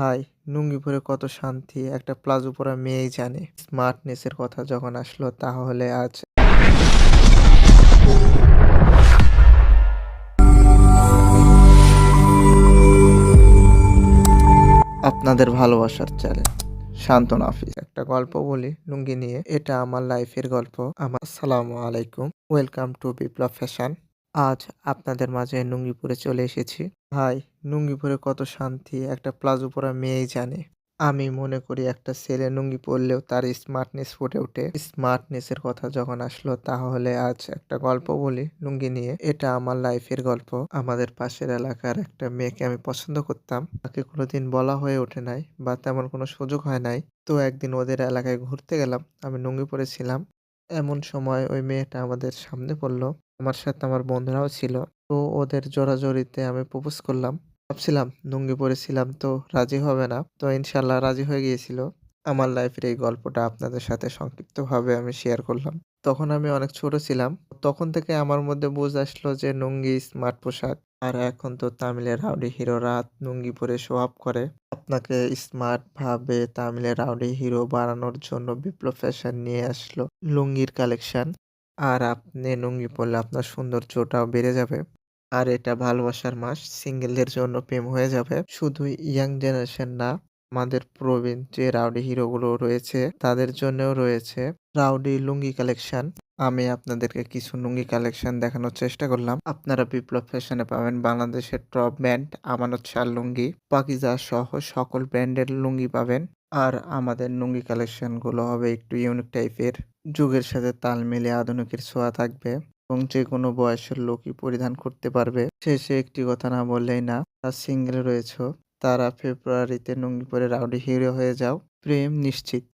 ভাই, লুঙ্গি পরে কত শান্তি, একটা প্লাজো পরা মেয়েই জানে। স্মার্টনেসের কথা যখন আসলো, তাহলে আজ আপনাদের ভালোবাসার চ্যানেল শান্তন আফিস একটা গল্প বলি, লুঙ্গি নিয়ে। এটা আমার লাইফের গল্প। আমার আসসালামু আলাইকুম। ওয়েলকাম টু বিপ্লব ফ্যাশন আজ আপনাদের মাঝে লুঙ্গি পরে চলে এসেছি। ভাই লুঙ্গি পরে কত শান্তি, একটা প্লাজো পরা মেয়েই জানে। আমি মনে করি একটা ছেলে লুঙ্গি পরলেও তার স্মার্টনেস ফুটে ওঠে। স্মার্টনেসের কথা যখন আসলো, তাহলে আজ একটা গল্প বলি লুঙ্গি নিয়ে। এটা আমার লাইফের গল্প। আমাদের পাশের এলাকার একটা মেয়েকে আমি পছন্দ করতাম। তাকে কোনোদিন বলা হয়ে ওঠে নাই বা তেমন কোনো সুযোগ হয় নাই। তো একদিন ওদের এলাকায় ঘুরতে গেলাম। আমি লুঙ্গি পরেছিলাম। এমন সময় ওই মেয়েটা আমাদের সামনে পড়ল। আমার সাথে আমার বন্ধুরাও ছিল। তো ওদের জোরাজোরিতে আমি প্রপোজ করলাম। ভাবছিলাম, লুঙ্গি পরেছিলাম তো রাজি হবে না। তো ইনশাল্লাহ রাজি হয়ে গিয়েছিল। আমার লাইফের এই গল্পটা আপনাদের সাথে সংক্ষিপ্তভাবে আমি শেয়ার করলাম। তখন আমি অনেক ছোট ছিলাম। তখন থেকে আমার মধ্যে বুঝ আসলো যে লুঙ্গি স্মার্ট পোশাক আর এখন তো তামিলের রাউডি হিরো রাত লুঙ্গি পরে শো আপ করে। আপনাকে স্মার্ট ভাবে তামিলের রাউডি হিরো বানানোর জন্য বিপ্লব ফ্যাশন নিয়ে আসলো। লুঙ্গির কালেকশন আর আপনি লুঙ্গি পরলে আপনার সৌন্দর্যটাও বেড়ে যাবে। আর এটা ভালোবাসার মাস, সিঙ্গেলদের জন্য প্রেম হয়ে যাবে। শুধু ইয়াং জেনারেশন না, আমাদের প্রবীণ যে রাউডি হিরোগুলো রয়েছে, তাদের জন্যও রয়েছে রাউডি লুঙ্গি কালেকশন। আমি আপনাদেরকে কিছু লুঙ্গি কালেকশন দেখানোর চেষ্টা করলাম। আপনারা বিপ্লব ফ্যাশনে পাবেন বাংলাদেশের টপ ব্র্যান্ড আমানত শাল লুঙ্গি। পাকিজা সহ সকল ব্র্যান্ডের লুঙ্গি পাবেন। আর আমাদের লুঙ্গি কালেকশনগুলো হবে একটু ইউনিক টাইপের যুগের সাথে তাল মিলে আধুনিকের ছোঁয়া থাকবে এবং যে কোনো বয়সের লোকই পরিধান করতে পারবে। শেষে একটি কথা না বললেই না তার সিঙ্গেল রয়েছে, তারা ফেব্রুয়ারিতে লুঙ্গি পরে রাউডি হিরো হয়ে যাও। প্রেম নিশ্চিত।